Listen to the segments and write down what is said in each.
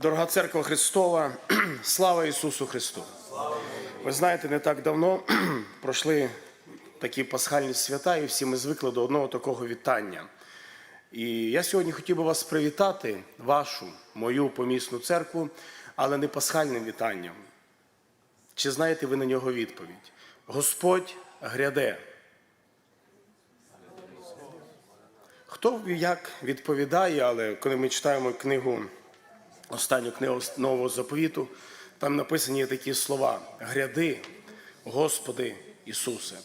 Дорога церква Христова, слава Ісусу Христу! Ви знаєте, не так давно пройшли такі пасхальні свята, і всі ми звикли до одного такого вітання. І я сьогодні хотів би вас привітати, вашу, мою помісну церкву, але не пасхальним вітанням. Чи знаєте ви на нього відповідь? Господь гряде. Хто як відповідає, але коли ми читаємо книгу, останню книгу Нового заповіту, там написані такі слова: Гряди, Господи Ісусе.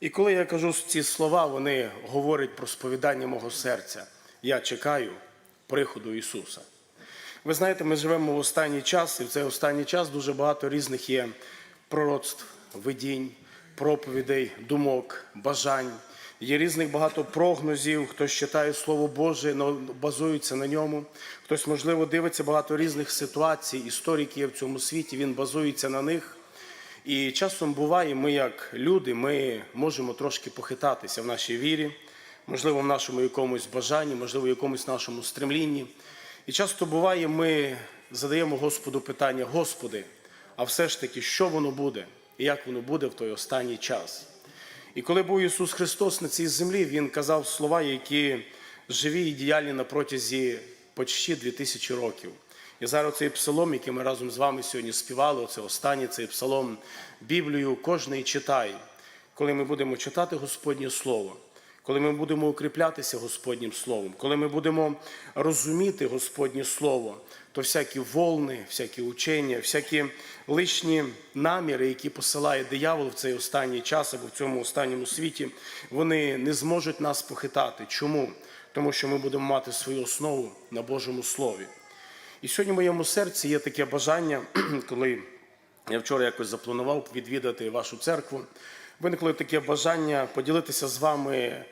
І коли я кажу ці слова, вони говорять про сповідання мого серця. Я чекаю приходу Ісуса. Ви знаєте, ми живемо в останній час, і в цей останній час дуже багато різних є пророцтв, видінь, проповідей, думок, бажань. Є різних багато прогнозів, хтось читає Слово Боже, базується на ньому. Хтось, можливо, дивиться багато різних ситуацій, історій, які є в цьому світі, він базується на них. І часом буває, ми, як люди, ми можемо трошки похитатися в нашій вірі, можливо, в нашому якомусь бажанні, можливо, в якомусь нашому стремлінні. І часто буває, ми задаємо Господу питання: Господи, а все ж таки, що воно буде і як воно буде в той останній час? І коли був Ісус Христос на цій землі, Він казав слова, які живі і діяльні на протязі почти 2000 років. І зараз цей псалом, який ми разом з вами сьогодні співали, це останній цей псалом Біблію, кожний читає. Коли ми будемо читати Господнє Слово, коли ми будемо укріплятися Господнім Словом, коли ми будемо розуміти Господнє Слово, то всякі волни, всякі учення, всякі лишні наміри, які посилає диявол в цей останній час або в цьому останньому світі, вони не зможуть нас похитати. Чому? Тому що ми будемо мати свою основу на Божому Слові. І сьогодні в моєму серці є таке бажання, коли я вчора якось запланував відвідати вашу церкву. Виникло таке бажання поділитися з вами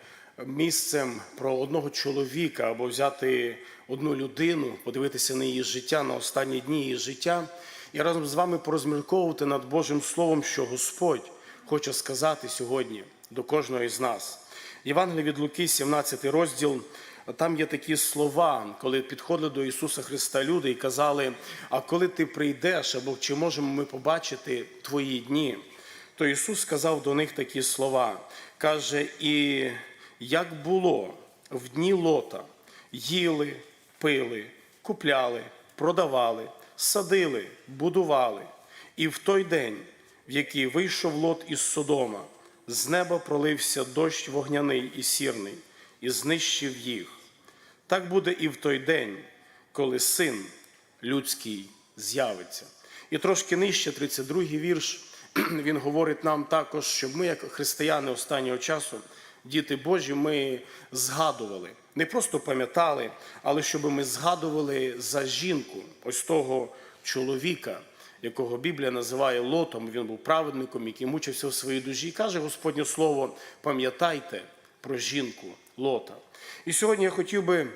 місцем про одного чоловіка або взяти одну людину, подивитися на її життя, на останні дні її життя, і разом з вами порозмірковувати над Божим Словом, що Господь хоче сказати сьогодні до кожного із нас. Євангеліє від Луки, 17 розділ. Там є такі слова, коли підходили до Ісуса Христа люди і казали: А коли ти прийдеш, або чи можемо ми побачити твої дні? То Ісус сказав до них такі слова. Каже, і як було в дні лота, їли, пили, купляли, продавали, садили, будували. І в той день, в який вийшов лот із Содома, з неба пролився дощ вогняний і сірний, і знищив їх. Так буде і в той день, коли син людський з'явиться. І трошки нижче, 32-й вірш, він говорить нам також, щоб ми, як християни останнього часу, діти Божі, ми згадували, не просто пам'ятали, але щоб ми згадували за жінку, ось того чоловіка, якого Біблія називає лотом. Він був праведником, який мучився в своїй душі. І каже Господнє Слово: пам'ятайте про жінку лота. І сьогодні я хотів би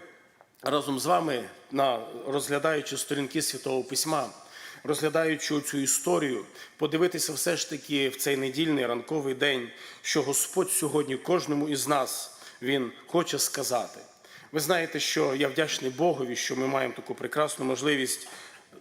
разом з вами, на, розглядаючи сторінки Святого Письма, розглядаючи цю історію, подивитися все ж таки в цей недільний ранковий день, що Господь сьогодні кожному із нас Він хоче сказати. Ви знаєте, що я вдячний Богові, що ми маємо таку прекрасну можливість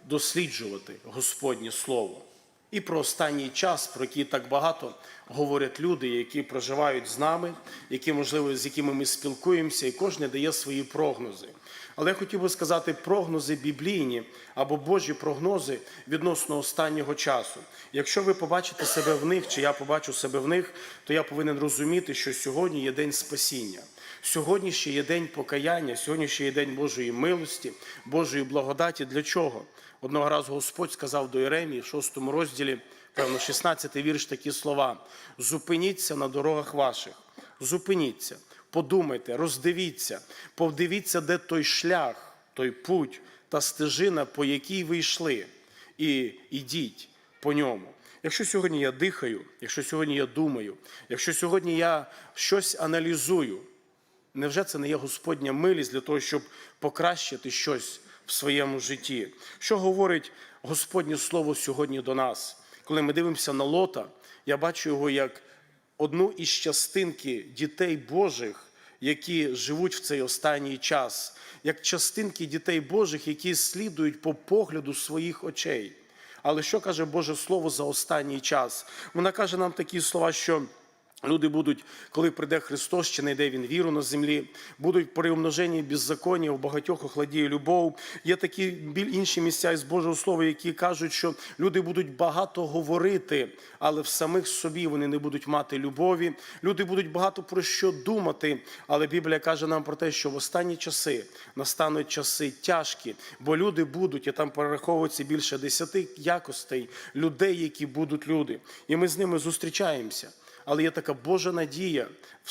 досліджувати Господнє Слово. І про останній час, про який так багато говорять люди, які проживають з нами, які, можливо, з якими ми спілкуємося, і кожен дає свої прогнози. Але я хотів би сказати прогнози біблійні або Божі прогнози відносно останнього часу. Якщо ви побачите себе в них, чи я побачу себе в них, то я повинен розуміти, що сьогодні є день спасіння. Сьогодні ще є день покаяння, сьогодні ще є день Божої милості, Божої благодаті. Для чого? Одного разу Господь сказав до Єремії в 6 розділі, певно, 16 вірш такі слова: зупиніться на дорогах ваших, зупиніться, подумайте, роздивіться, подивіться, де той шлях, той путь та стежина, по якій ви йшли, і ідіть по ньому. Якщо сьогодні я дихаю, якщо сьогодні я думаю, якщо сьогодні я щось аналізую, невже це не є Господня милість для того, щоб покращити щось в своєму житті? Що говорить Господнє Слово сьогодні до нас? Коли ми дивимося на лота, я бачу його як одну із частинки дітей Божих, які живуть в цей останній час, як частинки дітей Божих, які слідують по погляду своїх очей. Але що каже Боже Слово за останній час? Вона каже нам такі слова, що. Люди будуть, коли прийде Христос, чи знайде Він віру на землі, будуть при умноженні беззаконня, у багатьох охладіє любов. Є такі біль інші місця із Божого Слова, які кажуть, що люди будуть багато говорити, але в самих собі вони не будуть мати любові. Люди будуть багато про що думати. Але Біблія каже нам про те, що в останні часи настануть часи тяжкі, бо люди будуть, і там перераховується більше десяти якостей людей, які будуть люди. І ми з ними зустрічаємося. Але є така Божа надія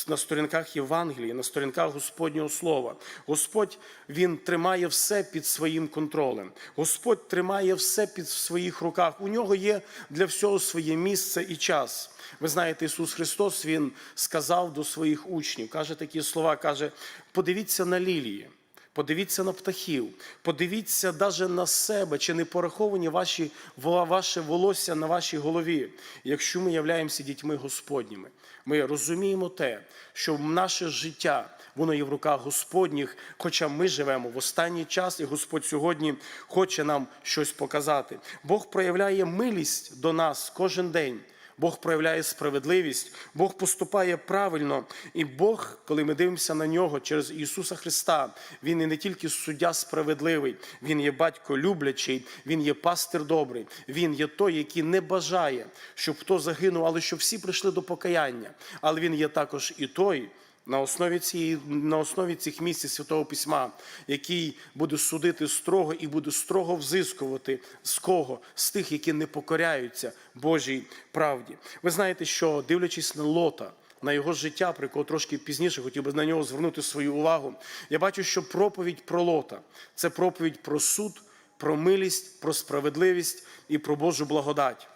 на сторінках Євангелії, на сторінках Господнього Слова. Господь Він тримає все під своїм контролем. Господь тримає все під своїх руках. У нього є для всього своє місце і час. Ви знаєте, Ісус Христос Він сказав до своїх учнів, каже такі слова: каже: подивіться на лілії. Подивіться на птахів, подивіться навіть на себе, чи не пораховані ваші, ваше волосся на вашій голові. Якщо ми являємося дітьми Господніми, ми розуміємо те, що наше життя воно є в руках Господніх, хоча ми живемо в останній час, і Господь сьогодні хоче нам щось показати. Бог проявляє милість до нас кожен день. Бог проявляє справедливість, Бог поступає правильно, і Бог, коли ми дивимося на нього через Ісуса Христа, Він і не тільки суддя справедливий, Він є батько люблячий, Він є пастир добрий, Він є той, який не бажає, щоб хто загинув, але щоб всі прийшли до покаяння. Але Він є також і той. На основі цієї на основі цих місць Святого Письма, який буде судити строго і буде строго взискувати з кого? З тих, які не покоряються Божій правді. Ви знаєте, що дивлячись на Лота, на його життя, про якого трошки пізніше хотів би на нього звернути свою увагу. Я бачу, що проповідь про Лота це проповідь про суд, про милість, про справедливість і про Божу благодать.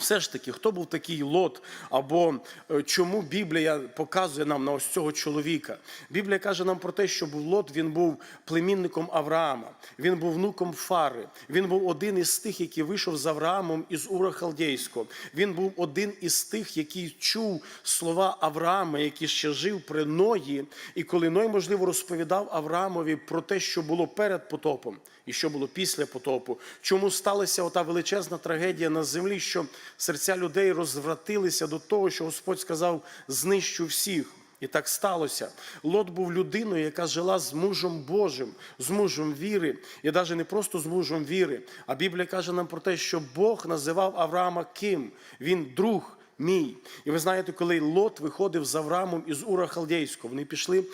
Все ж таки, хто був такий лот, або е, чому Біблія показує нам на ось цього чоловіка? Біблія каже нам про те, що був лот, він був племінником Авраама, він був внуком Фари, він був один із тих, який вийшов з Авраамом із Ура Халдейського. Він був один із тих, який чув слова Авраама, який ще жив при Ної, і коли Ной, можливо, розповідав Авраамові про те, що було перед потопом і що було після потопу, чому сталася ота величезна трагедія на землі, що серця людей розвратилися до того, що Господь сказав: знищу всіх. І так сталося. Лот був людиною, яка жила з мужем Божим, з мужем віри, і навіть не просто з мужем віри. А Біблія каже нам про те, що Бог називав Авраама ким? Він друг. Мій. І ви знаєте, коли Лот виходив з Авраамом із Ура Халдейського, вони пішли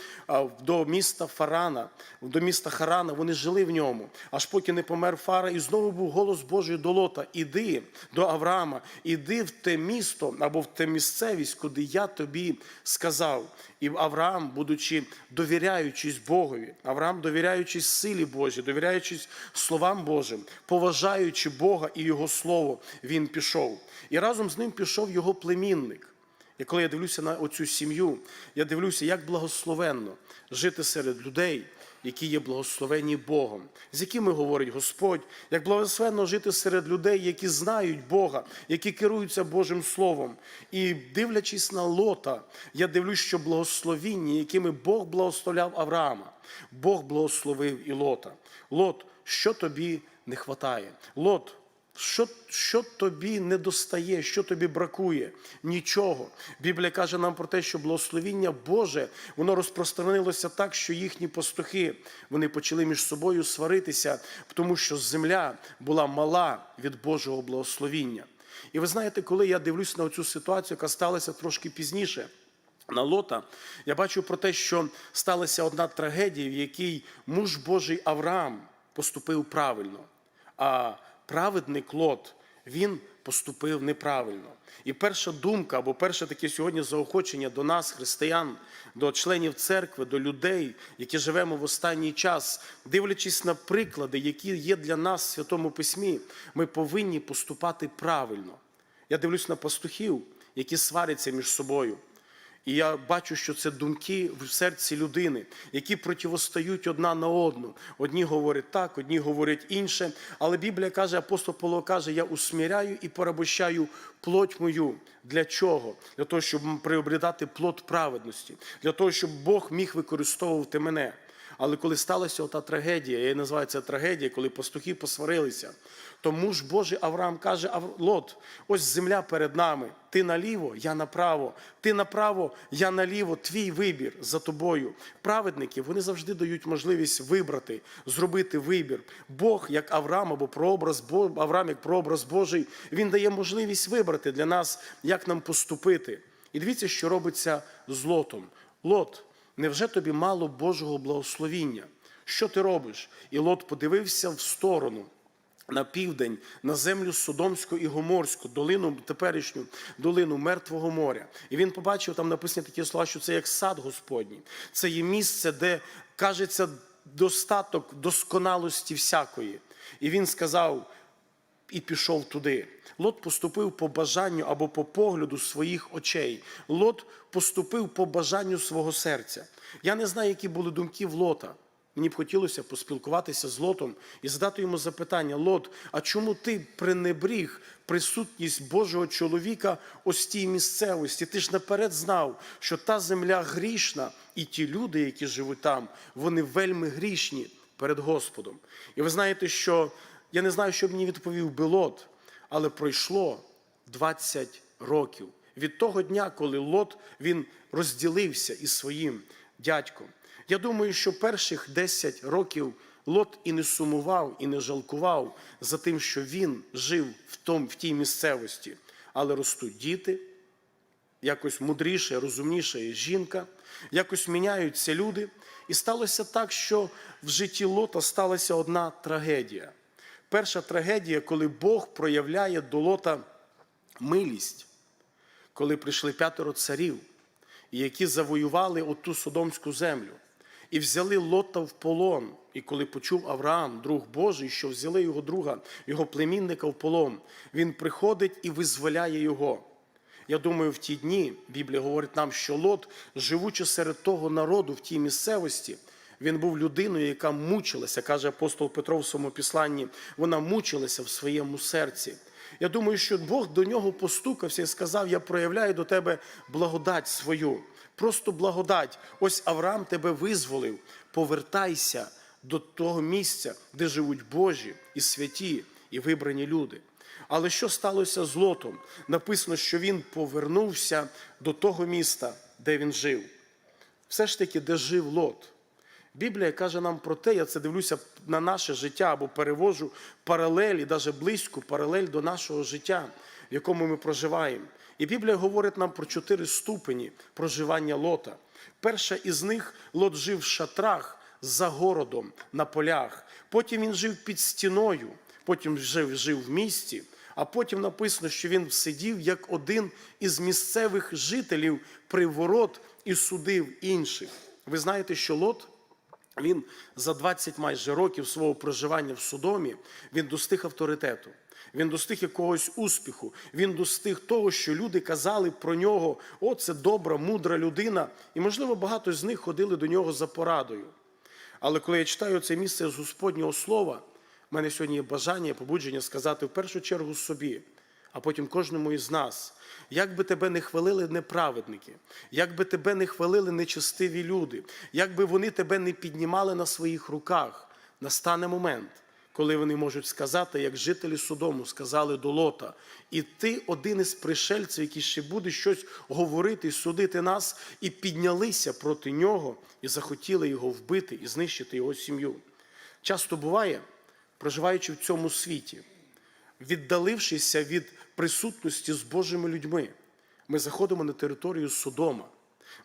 до міста Фарана, до міста Харана, вони жили в ньому, аж поки не помер Фара, і знову був голос Божий до Лота: Іди до Авраама, іди в те місто або в те місцевість, куди я тобі сказав. І Авраам, будучи довіряючись Богові, Авраам, довіряючись силі Божій, довіряючись словам Божим, поважаючи Бога і Його Слово, він пішов. І разом з ним пішов його племінник. І коли я дивлюся на оцю сім'ю, я дивлюся, як благословенно жити серед людей, які є благословені Богом, з якими говорить Господь, як благословенно жити серед людей, які знають Бога, які керуються Божим Словом. І дивлячись на Лота, я дивлюсь, що благословіння, якими Бог благословляв Авраама, Бог благословив і Лота. Лот, що тобі не хватає? Лот. Що що тобі не достає, що тобі бракує? Нічого. Біблія каже нам про те, що благословіння Боже воно розпространилося так, що їхні пастухи вони почали між собою сваритися, тому що земля була мала від Божого благословіння. І ви знаєте, коли я дивлюсь на цю ситуацію, яка сталася трошки пізніше. На лота я бачу про те, що сталася одна трагедія, в якій муж Божий Авраам поступив правильно. А праведник Лот, він поступив неправильно. І перша думка, або перше таке сьогодні заохочення до нас, християн, до членів церкви, до людей, які живемо в останній час, дивлячись на приклади, які є для нас в Святому Письмі, ми повинні поступати правильно. Я дивлюсь на пастухів, які сваряться між собою. І я бачу, що це думки в серці людини, які противостають одна на одну. Одні говорять так, одні говорять інше. Але Біблія каже, апостол Павло каже: я усміряю і порабощаю плоть мою. Для чого? Для того, щоб приобретати плод праведності, для того, щоб Бог міг використовувати мене. Але коли сталася ота трагедія, я її називаю це трагедія, коли пастухи посварилися, то муж Божий Авраам каже: «Ав- Лот, ось земля перед нами. Ти наліво, я направо. Ти направо, я наліво. Твій вибір за тобою. Праведники вони завжди дають можливість вибрати, зробити вибір. Бог, як Авраам або прообраз Авраам, як прообраз Божий, він дає можливість вибрати для нас, як нам поступити. І дивіться, що робиться з Лотом. Лот, невже тобі мало Божого благословіння? Що ти робиш? І Лот подивився в сторону на південь, на землю Содомську і Гоморську, долину теперішню долину Мертвого моря. І він побачив, там написані такі слова, що це як сад Господній. Це є місце, де кажеться достаток досконалості всякої. І він сказав: і пішов туди. Лот поступив по бажанню або по погляду своїх очей. Лот поступив по бажанню свого серця. Я не знаю, які були думки в Лота. Мені б хотілося поспілкуватися з Лотом і задати йому запитання: Лот, а чому ти пренебріг присутність Божого чоловіка ось тій місцевості? Ти ж наперед знав, що та земля грішна, і ті люди, які живуть там, вони вельми грішні перед Господом. І ви знаєте, що я не знаю, що б мені відповів би Лот, але пройшло 20 років від того дня, коли Лот він розділився із своїм дядьком. Я думаю, що перших 10 років Лот і не сумував, і не жалкував за тим, що він жив в, том, в тій місцевості. Але ростуть діти, якось мудріше, розумніша є жінка, якось міняються люди. І сталося так, що в житті Лота сталася одна трагедія. Перша трагедія, коли Бог проявляє до Лота милість, коли прийшли п'ятеро царів, які завоювали оту Содомську землю, і взяли Лота в полон. І коли почув Авраам, друг Божий, що взяли його друга, його племінника в полон, він приходить і визволяє його. Я думаю, в ті дні Біблія говорить нам, що Лот, живучи серед того народу в тій місцевості, він був людиною, яка мучилася, каже апостол Петро в своєму післанні, вона мучилася в своєму серці. Я думаю, що Бог до нього постукався і сказав: Я проявляю до тебе благодать свою. Просто благодать. Ось Авраам тебе визволив. Повертайся до того місця, де живуть Божі і святі, і вибрані люди. Але що сталося з Лотом? Написано, що він повернувся до того міста, де він жив. Все ж таки, де жив Лот. Біблія каже нам про те, я це дивлюся на наше життя або перевожу паралелі, навіть близьку паралель до нашого життя, в якому ми проживаємо. І Біблія говорить нам про чотири ступені проживання Лота. Перша із них Лот жив в шатрах за городом на полях. Потім він жив під стіною, потім жив, жив в місті, а потім написано, що він сидів як один із місцевих жителів при ворот і судив інших. Ви знаєте, що Лот він за 20 майже років свого проживання в Содомі він достиг авторитету. Він достиг якогось успіху. Він достиг того, що люди казали про нього: о, це добра, мудра людина. І, можливо, багато з них ходили до нього за порадою. Але коли я читаю це місце з Господнього слова, в мене сьогодні є бажання, побудження сказати в першу чергу собі, а потім кожному із нас. Як би тебе не хвалили неправедники, як би тебе не хвалили нечестиві люди, як би вони тебе не піднімали на своїх руках, настане момент, коли вони можуть сказати, як жителі Содому сказали до Лота, і ти один із пришельців, який ще буде щось говорити, судити нас, і піднялися проти нього, і захотіли його вбити і знищити його сім'ю. Часто буває, проживаючи в цьому світі, віддалившися від присутності з Божими людьми, ми заходимо на територію Содома.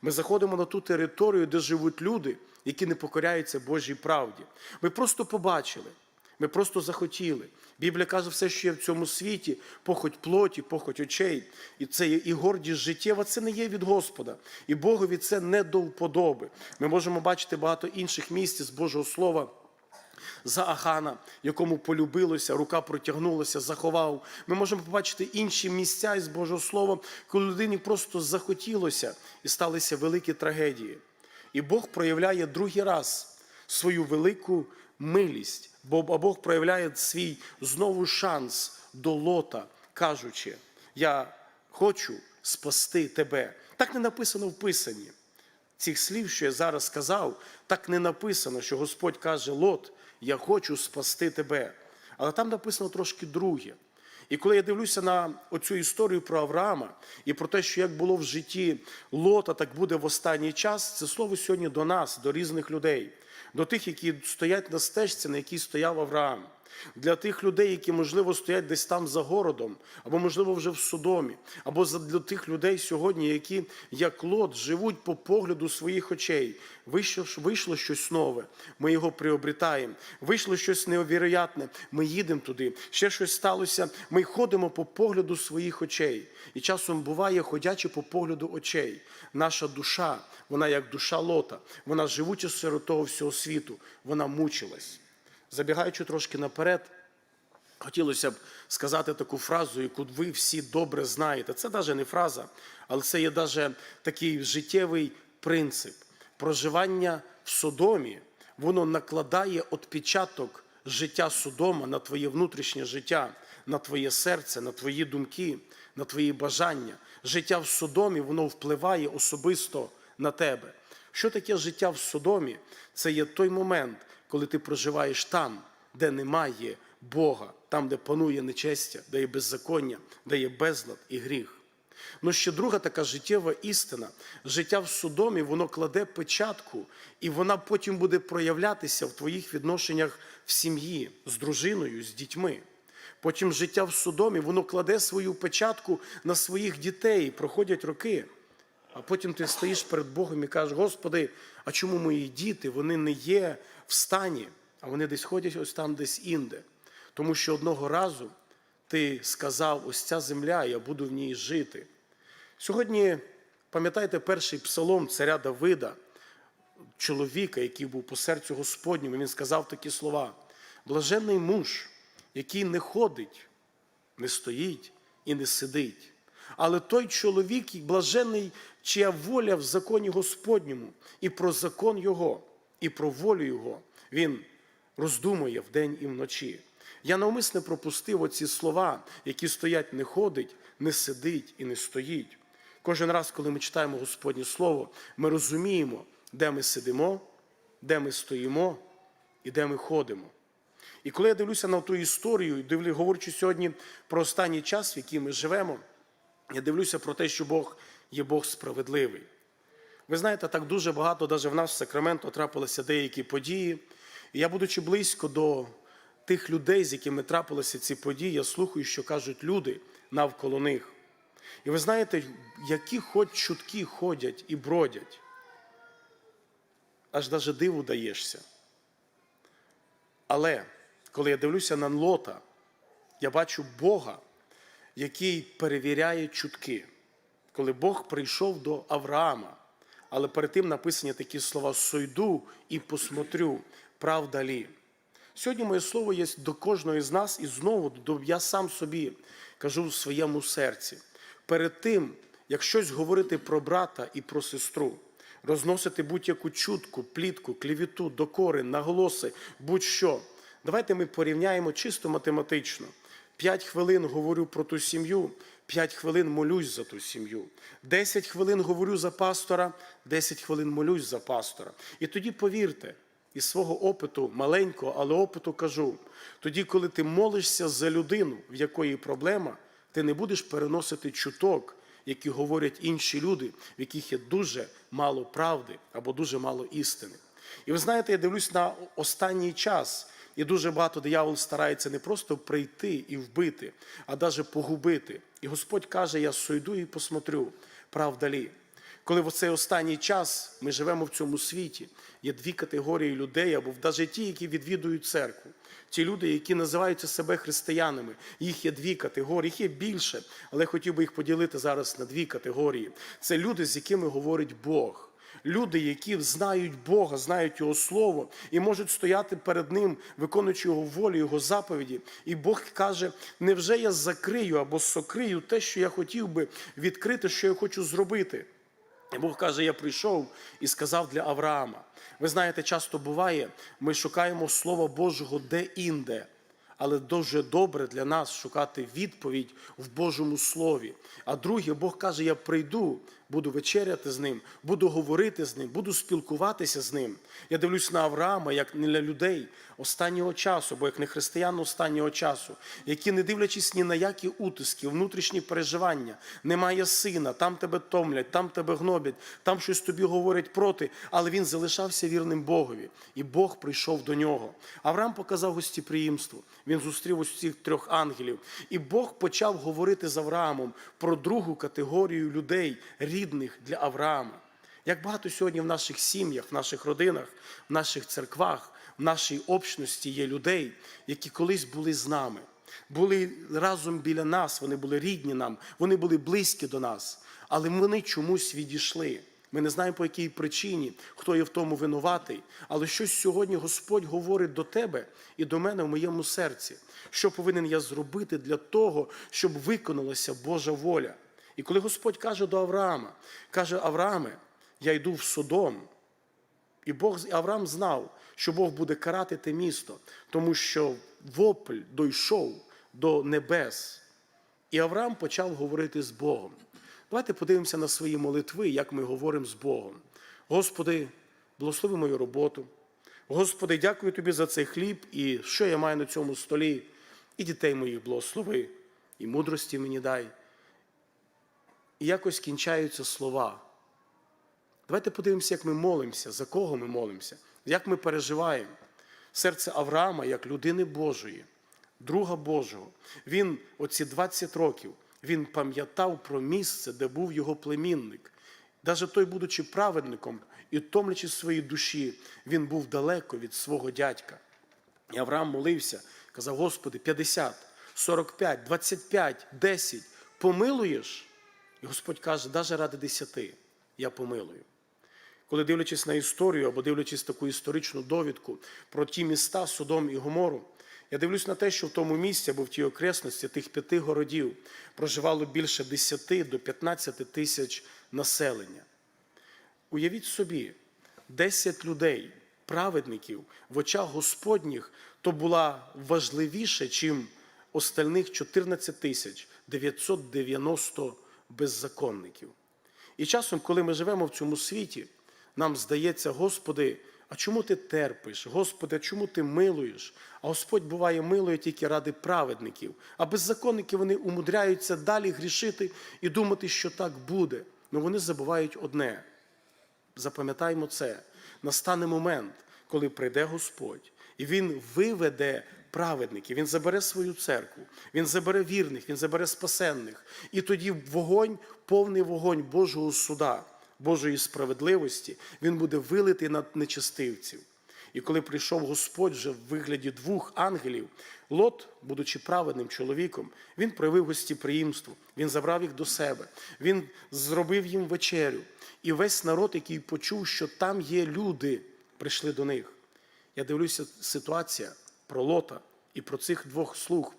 Ми заходимо на ту територію, де живуть люди, які не покоряються Божій правді. Ми просто побачили, ми просто захотіли. Біблія каже, все, що є в цьому світі, похоть плоті, похоть очей, і це є і гордість життєва, це не є від Господа. І Богові це не до вподоби. Ми можемо бачити багато інших місць з Божого Слова за Ахана, якому полюбилося, рука протягнулася, заховав. Ми можемо побачити інші місця із Божого Слова, коли людині просто захотілося і сталися великі трагедії. І Бог проявляє другий раз свою велику милість, бо Бог проявляє свій знову шанс до лота, кажучи: Я хочу спасти тебе. Так не написано в Писанні. цих слів, що я зараз сказав, так не написано, що Господь каже: Лот, я хочу спасти тебе. Але там написано трошки друге. І коли я дивлюся на оцю історію про Авраама і про те, що як було в житті Лота, так буде в останній час, це слово сьогодні до нас, до різних людей, до тих, які стоять на стежці, на якій стояв Авраам. Для тих людей, які, можливо, стоять десь там за городом, або, можливо, вже в Содомі, або для тих людей сьогодні, які, як лот, живуть по погляду своїх очей. Вийшло, вийшло щось нове, ми його приобретаємо. Вийшло щось неовіроятне, ми їдемо туди. Ще щось сталося, ми ходимо по погляду своїх очей. І часом буває, ходячи по погляду очей. Наша душа, вона як душа лота, вона живучи серед того всього світу, вона мучилась. Забігаючи трошки наперед, хотілося б сказати таку фразу, яку ви всі добре знаєте. Це навіть не фраза, але це є навіть такий життєвий принцип. Проживання в Содомі, воно накладає відпечаток життя Содома на твоє внутрішнє життя, на твоє серце, на твої думки, на твої бажання. Життя в Содомі, воно впливає особисто на тебе. Що таке життя в Содомі? Це є той момент, коли ти проживаєш там, де немає Бога, там, де панує нечестя, де є беззаконня, де є безлад і гріх. Ну, ще друга така життєва істина. Життя в Содомі, воно кладе печатку, і вона потім буде проявлятися в твоїх відношеннях в сім'ї, з дружиною, з дітьми. Потім життя в Содомі, воно кладе свою печатку на своїх дітей, проходять роки. А потім ти стоїш перед Богом і кажеш, Господи, а чому мої діти вони не є в стані, а вони десь ходять ось там, десь інде. Тому що одного разу ти сказав, ось ця земля, я буду в ній жити. Сьогодні, пам'ятаєте, перший псалом царя Давида, чоловіка, який був по серцю Господньому, він сказав такі слова: блаженний муж, який не ходить, не стоїть і не сидить. Але той чоловік, блажений, чия воля в законі Господньому, і про закон Його, і про волю Його, він роздумує вдень і вночі. Я навмисне пропустив оці слова, які стоять не ходить, не сидить і не стоїть. Кожен раз, коли ми читаємо Господнє Слово, ми розуміємо, де ми сидимо, де ми стоїмо і де ми ходимо. І коли я дивлюся на ту історію, і дивлю, говорячи сьогодні про останній час, в який ми живемо, я дивлюся про те, що Бог є Бог справедливий. Ви знаєте, так дуже багато, навіть в нас в Сакраменто трапилися деякі події. І я, будучи близько до тих людей, з якими трапилися ці події, я слухаю, що кажуть люди навколо них. І ви знаєте, які хоч чутки ходять і бродять, аж навіть диву даєшся. Але коли я дивлюся на Лота, я бачу Бога, який перевіряє чутки. Коли Бог прийшов до Авраама, але перед тим написані такі слова сойду і посмотрю, правда лі. Сьогодні моє слово є до кожного з нас, і знову до- я сам собі кажу в своєму серці. Перед тим, як щось говорити про брата і про сестру, розносити будь-яку чутку, плітку, клівіту, докори, наголоси, будь-що. Давайте ми порівняємо чисто математично. П'ять хвилин говорю про ту сім'ю, п'ять хвилин молюсь за ту сім'ю. Десять хвилин говорю за пастора, десять хвилин молюсь за пастора. І тоді повірте, із свого опиту, маленького, але опиту кажу: тоді, коли ти молишся за людину, в якої проблема, ти не будеш переносити чуток, які говорять інші люди, в яких є дуже мало правди або дуже мало істини. І ви знаєте, я дивлюсь на останній час, і дуже багато диявол старається не просто прийти і вбити, а навіть погубити. І Господь каже: Я сойду і посмотрю, правда лі. Коли в цей останній час ми живемо в цьому світі, є дві категорії людей, або навіть ті, які відвідують церкву. Ті люди, які називаються себе християнами, їх є дві категорії, їх є більше, але я хотів би їх поділити зараз на дві категорії. Це люди, з якими говорить Бог. Люди, які знають Бога, знають Його Слово і можуть стояти перед Ним, виконуючи Його волю, Його заповіді. І Бог каже: невже я закрию або сокрию те, що я хотів би відкрити, що я хочу зробити? І Бог каже, я прийшов і сказав для Авраама. Ви знаєте, часто буває, ми шукаємо Слова Божого де-інде, але дуже добре для нас шукати відповідь в Божому Слові. А друге, Бог каже: Я прийду, буду вечеряти з ним, буду говорити з ним, буду спілкуватися з ним. Я дивлюсь на Авраама, як не для людей останнього часу, бо як не християн останнього часу, які, не дивлячись ні на які утиски, внутрішні переживання, немає сина, там тебе томлять, там тебе гнобять, там щось тобі говорять проти, але він залишався вірним Богові, і Бог прийшов до нього. Авраам показав гостєприємство. Він зустрів ось цих трьох ангелів, і Бог почав говорити з Авраамом про другу категорію людей, рідних для Авраама. Як багато сьогодні в наших сім'ях, в наших родинах, в наших церквах, в нашій общності є людей, які колись були з нами, були разом біля нас, вони були рідні нам, вони були близькі до нас, але вони чомусь відійшли. Ми не знаємо, по якій причині, хто є в тому винуватий, але щось сьогодні Господь говорить до тебе і до мене в моєму серці, що повинен я зробити для того, щоб виконалася Божа воля. І коли Господь каже до Авраама, каже Аврааме, я йду в Содом, і Бог Авраам знав, що Бог буде карати те місто, тому що вопль дійшов до небес. І Авраам почав говорити з Богом. Давайте подивимося на свої молитви, як ми говоримо з Богом. Господи, благослови мою роботу. Господи, дякую тобі за цей хліб і що я маю на цьому столі, і дітей моїх благослови, і мудрості мені дай. І якось кінчаються слова. Давайте подивимося, як ми молимося, за кого ми молимося, як ми переживаємо. Серце Авраама як людини Божої, друга Божого. Він оці 20 років він пам'ятав про місце, де був його племінник. Навіть той, будучи праведником і томлячи своїй душі, він був далеко від свого дядька. І Авраам молився, казав: Господи, 50, 45, 25, 10, помилуєш? І Господь каже, навіть ради 10 я помилую. Коли дивлячись на історію або дивлячись таку історичну довідку про ті міста Содом і Гомору, я дивлюсь на те, що в тому місці або в тій окресності тих п'яти городів проживало більше 10 до 15 тисяч населення. Уявіть собі, 10 людей, праведників в очах Господніх, то була важливіше, чим остальних 14 тисяч 990 беззаконників. І часом, коли ми живемо в цьому світі, нам здається, Господи, а чому ти терпиш? Господи, а чому ти милуєш? А Господь буває милує тільки ради праведників. А беззаконники вони умудряються далі грішити і думати, що так буде. Ну вони забувають одне. Запам'ятаємо це. Настане момент, коли прийде Господь, і Він виведе праведників, Він забере свою церкву, Він забере вірних, Він забере спасенних. І тоді вогонь, повний вогонь Божого суда, Божої справедливості, він буде вилитий над нечестивців. І коли прийшов Господь вже в вигляді двох ангелів, Лот, будучи праведним чоловіком, він проявив гостєприємство, він забрав їх до себе, він зробив їм вечерю. І весь народ, який почув, що там є люди, прийшли до них. Я дивлюся, ситуація про Лота і про цих двох слуг,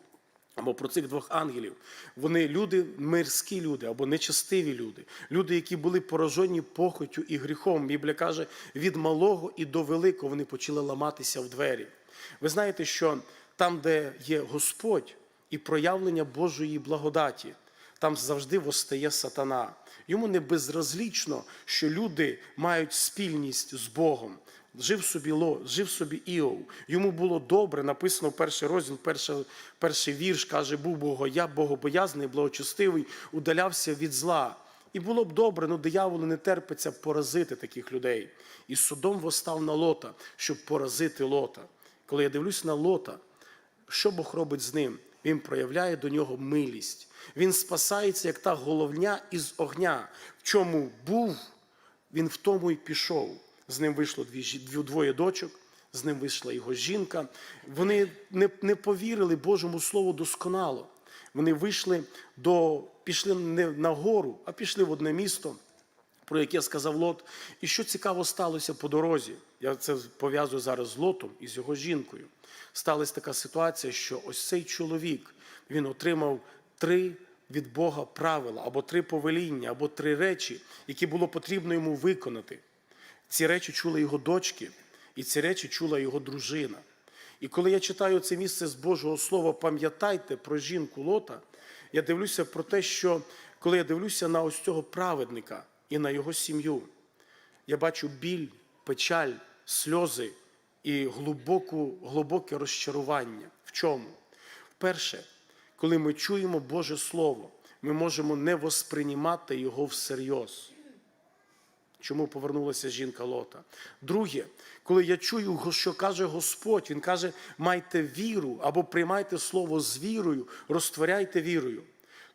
або про цих двох ангелів. Вони люди, мирські люди або нечестиві люди, люди, які були поражені похотю і гріхом. Біблія каже, від малого і до великого вони почали ламатися в двері. Ви знаєте, що там, де є Господь і проявлення Божої благодаті, там завжди постає сатана. Йому не безразлічно, що люди мають спільність з Богом. Жив собі Ло, жив собі Іов. Йому було добре, написано в перший розділ, перший, перший вірш, каже, був Бого, я богобоязний, благочестивий, удалявся від зла. І було б добре, але дияволу не терпиться поразити таких людей. І судом восстав на лота, щоб поразити лота. Коли я дивлюсь на лота, що Бог робить з ним? Він проявляє до нього милість. Він спасається, як та головня із огня. В чому був, він в тому і пішов. З ним вийшло дві, двоє дочок, з ним вийшла його жінка. Вони не, не повірили Божому Слову досконало. Вони вийшли до, пішли не на гору, а пішли в одне місто, про яке сказав Лот. І що цікаво сталося по дорозі, я це пов'язую зараз з Лотом і з його жінкою. Сталася така ситуація, що ось цей чоловік він отримав три від Бога правила, або три повеління, або три речі, які було потрібно йому виконати. Ці речі чули його дочки, і ці речі чула його дружина. І коли я читаю це місце з Божого Слова, пам'ятайте про жінку Лота, я дивлюся про те, що коли я дивлюся на ось цього праведника і на його сім'ю, я бачу біль, печаль, сльози і глибоку, глибоке розчарування. В чому? Перше, коли ми чуємо Боже Слово, ми можемо не восприймати його всерйоз. Чому повернулася жінка Лота? Друге, коли я чую, що каже Господь, Він каже, майте віру або приймайте слово з вірою, розтворяйте вірою.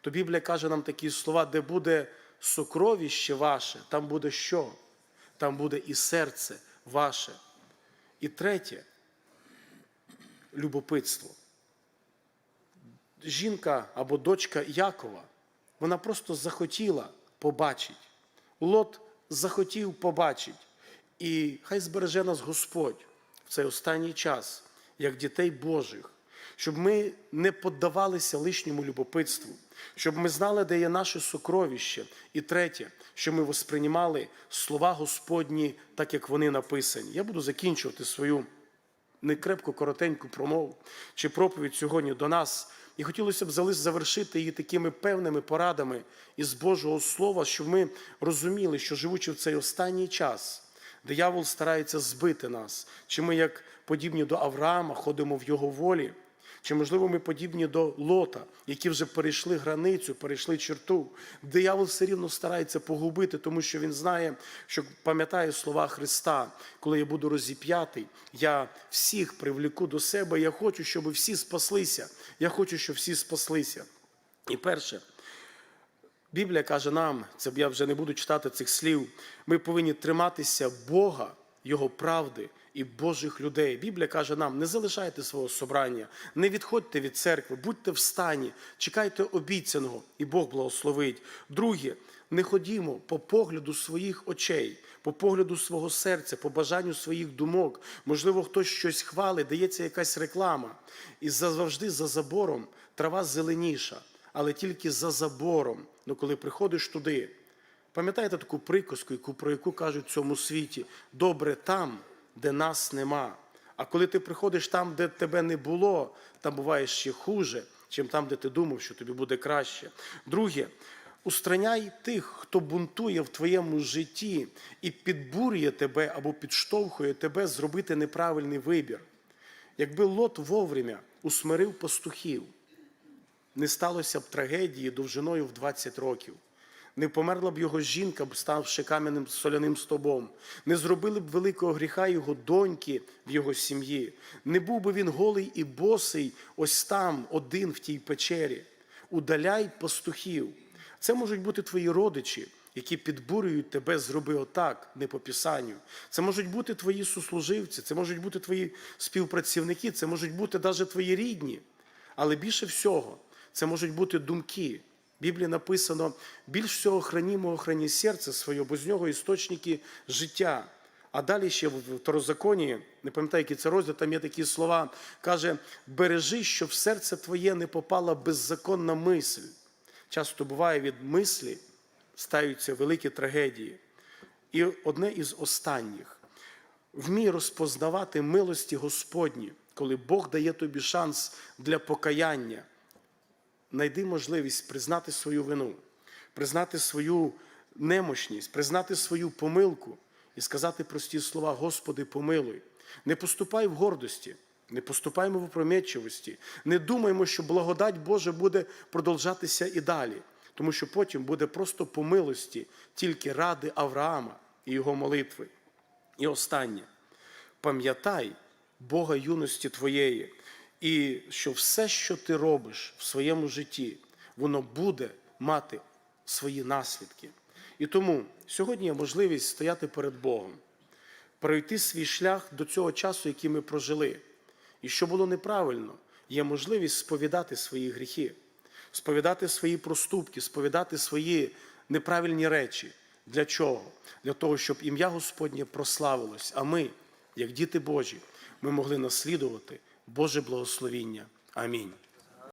То Біблія каже нам такі слова, де буде сокровище ваше, там буде що? Там буде і серце ваше. І третє любопитство. Жінка або дочка Якова, вона просто захотіла побачити. Лот захотів побачити. І хай збереже нас Господь в цей останній час, як дітей Божих, щоб ми не поддавалися лишньому любопитству, щоб ми знали, де є наше сокровище. І третє, щоб ми восприймали слова Господні, так як вони написані. Я буду закінчувати свою некрепку коротеньку промову чи проповідь сьогодні до нас. І хотілося б завершити її такими певними порадами із Божого Слова, щоб ми розуміли, що живучи в цей останній час, диявол старається збити нас, чи ми, як подібні до Авраама, ходимо в його волі, чи, можливо, ми подібні до Лота, які вже перейшли границю, перейшли черту. Диявол все рівно старається погубити, тому що він знає, що пам'ятає слова Христа, коли я буду розіп'ятий, я всіх привлеку до себе. Я хочу, щоб всі спаслися. Я хочу, щоб всі спаслися. І перше, Біблія каже нам, це я вже не буду читати цих слів. Ми повинні триматися Бога, Його правди і Божих людей. Біблія каже нам: не залишайте свого собрання, не відходьте від церкви, будьте в стані, чекайте обіцяного, і Бог благословить. Друге, не ходімо по погляду своїх очей, по погляду свого серця, по бажанню своїх думок. Можливо, хтось щось хвалить, дається якась реклама. І завжди за забором трава зеленіша, але тільки за забором. Ну, коли приходиш туди, пам'ятаєте таку приказку, про яку кажуть в цьому світі: добре там, де нас нема. А коли ти приходиш там, де тебе не було, там буває ще хуже, чим там, де ти думав, що тобі буде краще. Друге, устраняй тих, хто бунтує в твоєму житті і підбурює тебе або підштовхує тебе зробити неправильний вибір. Якби Лот вовремя усмирив пастухів, не сталося б трагедії довжиною в 20 років. Не померла б його жінка, ставши кам'яним соляним стовбом. Не зробили б великого гріха його доньки в його сім'ї. Не був би він голий і босий, ось там, один в тій печері. Удаляй пастухів. Це можуть бути твої родичі, які підбурюють тебе, зроби отак, не по писанню. Це можуть бути твої сослуживці, це можуть бути твої співпрацівники, це можуть бути навіть твої рідні. Але більше всього, це можуть бути думки. В Біблії написано: більш всього хранімо охрані серце своє, бо з нього істочники життя. А далі ще в второзаконі, не пам'ятаю, який це розділ, там є такі слова, каже: бережи, щоб в серце твоє не попала беззаконна мисль. Часто буває від мислі стаються великі трагедії. І одне із останніх вмій розпознавати милості Господні, коли Бог дає тобі шанс для покаяння. Найди можливість признати свою вину, признати свою немощність, признати свою помилку і сказати прості слова: Господи, помилуй. Не поступай в гордості, не поступаймо в опрометчивості, не думаймо, що благодать Божа буде продовжатися і далі, тому що потім буде просто по милості тільки ради Авраама і його молитви. І останнє, пам'ятай Бога юності твоєї, і що все, що ти робиш в своєму житті, воно буде мати свої наслідки. І тому сьогодні є можливість стояти перед Богом, пройти свій шлях до цього часу, який ми прожили. І що було неправильно, є можливість сповідати свої гріхи, сповідати свої проступки, сповідати свої неправильні речі. Для чого? Для того, щоб ім'я Господнє прославилось, а ми, як діти Божі, ми могли наслідувати Боже благословіння. Амінь.